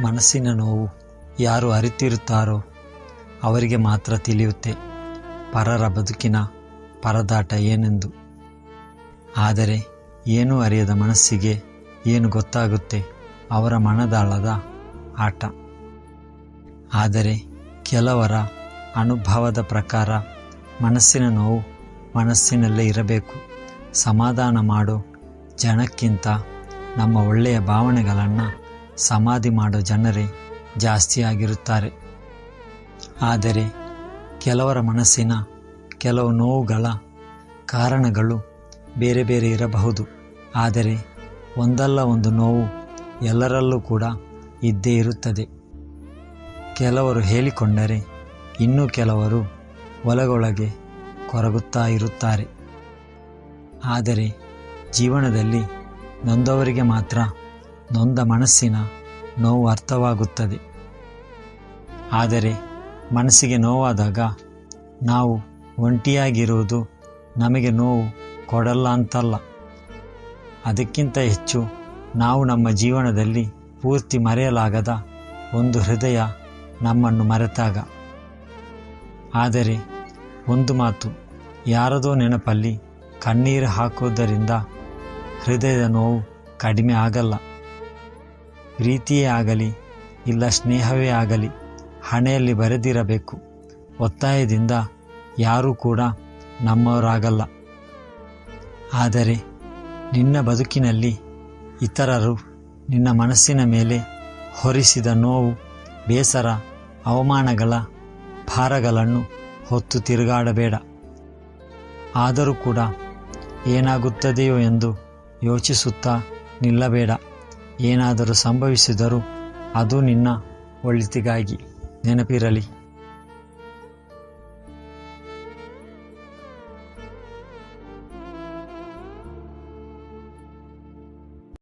ಮನಸ್ಸಿನ ನೋವು ಯಾರು ಅರಿತಿರುತ್ತಾರೋ ಅವರಿಗೆ ಮಾತ್ರ ತಿಳಿಯುತ್ತೆ. ಪರರ ಬದುಕಿನ ಪರದಾಟ ಏನೆಂದು. ಆದರೆ ಏನೂ ಅರಿಯದ ಮನಸ್ಸಿಗೆ ಏನು ಗೊತ್ತಾಗುತ್ತೆ ಅವರ ಮನದಾಳದ ಆಟ. ಆದರೆ ಕೆಲವರ ಅನುಭವದ ಪ್ರಕಾರ ಮನಸ್ಸಿನ ನೋವು ಮನಸ್ಸಿನಲ್ಲೇ ಇರಬೇಕು. ಸಮಾಧಾನ ಮಾಡೋ ಜನಕ್ಕಿಂತ ನಮ್ಮ ಒಳ್ಳೆಯ ಭಾವನೆಗಳನ್ನು ಸಮಾಧಿ ಮಾಡೋ ಜನರೇ ಜಾಸ್ತಿಯಾಗಿರುತ್ತಾರೆ ಆದರೆ ಕೆಲವರ ಮನಸ್ಸಿನ ಕೆಲವು ನೋವುಗಳ ಕಾರಣಗಳು ಬೇರೆ ಬೇರೆ ಇರಬಹುದು. ಆದರೆ ಒಂದಲ್ಲ ಒಂದು ನೋವು ಎಲ್ಲರಲ್ಲೂ ಕೂಡ ಇದ್ದೇ ಇರುತ್ತದೆ. ಕೆಲವರು ಹೇಳಿಕೊಂಡರೆ ಇನ್ನೂ ಕೆಲವರು ಒಲಗೊಳಗೆ ಕೊರಗುತ್ತಾ ಇರುತ್ತಾರೆ. ಆದರೆ ಜೀವನದಲ್ಲಿ ನೊಂದವರಿಗೆ ಮಾತ್ರ ನೊಂದ ಮನಸ್ಸಿನ ನೋವು ಅರ್ಥವಾಗುತ್ತದೆ. ಆದರೆ ಮನಸ್ಸಿಗೆ ನೋವಾದಾಗ ನಾವು ಒಂಟಿಯಾಗಿರುವುದು ನಮಗೆ ನೋವು ಕೊಡಲ್ಲ ಅಂತಲ್ಲ. ಅದಕ್ಕಿಂತ ಹೆಚ್ಚು ನಾವು ನಮ್ಮ ಜೀವನದಲ್ಲಿ ಪೂರ್ತಿ ಮರೆಯಲಾಗದ ಒಂದು ಹೃದಯ ನಮ್ಮನ್ನು ಮರೆತಾಗ. ಆದರೆ ಒಂದು ಮಾತು ಯಾರದೋ ನೆನಪಲ್ಲಿ ಕಣ್ಣೀರು ಹಾಕುವುದರಿಂದ ಹೃದಯದ ನೋವು ಕಡಿಮೆ ಆಗಲ್ಲ. ಪ್ರೀತಿಯೇ ಆಗಲಿ ಇಲ್ಲ ಸ್ನೇಹವೇ ಆಗಲಿ ಹಣೆಯಲ್ಲಿ ಬರೆದಿರಬೇಕು. ಒತ್ತಾಯದಿಂದ ಯಾರೂ ಕೂಡ ನಮ್ಮವರಾಗಲ್ಲ. ಆದರೆ ನಿನ್ನ ಬದುಕಿನಲ್ಲಿ ಇತರರು ನಿನ್ನ ಮನಸ್ಸಿನ ಮೇಲೆ ಹೊರಿಸಿದ ನೋವು, ಬೇಸರ, ಅವಮಾನಗಳ ಭಾರಗಳನ್ನು ಹೊತ್ತು ತಿರುಗಾಡಬೇಡ. ಆದರೂ ಕೂಡ ಏನಾಗುತ್ತದೆಯೋ ಎಂದು ಯೋಚಿಸುತ್ತಾ ನಿಲ್ಲಬೇಡ. ಏನಾದರೂ ಸಂಭವಿಸಿದರೂ ಅದು ನಿನ್ನ ಒಳಿತಿಗಾಗಿ ನೆನಪಿರಲಿ.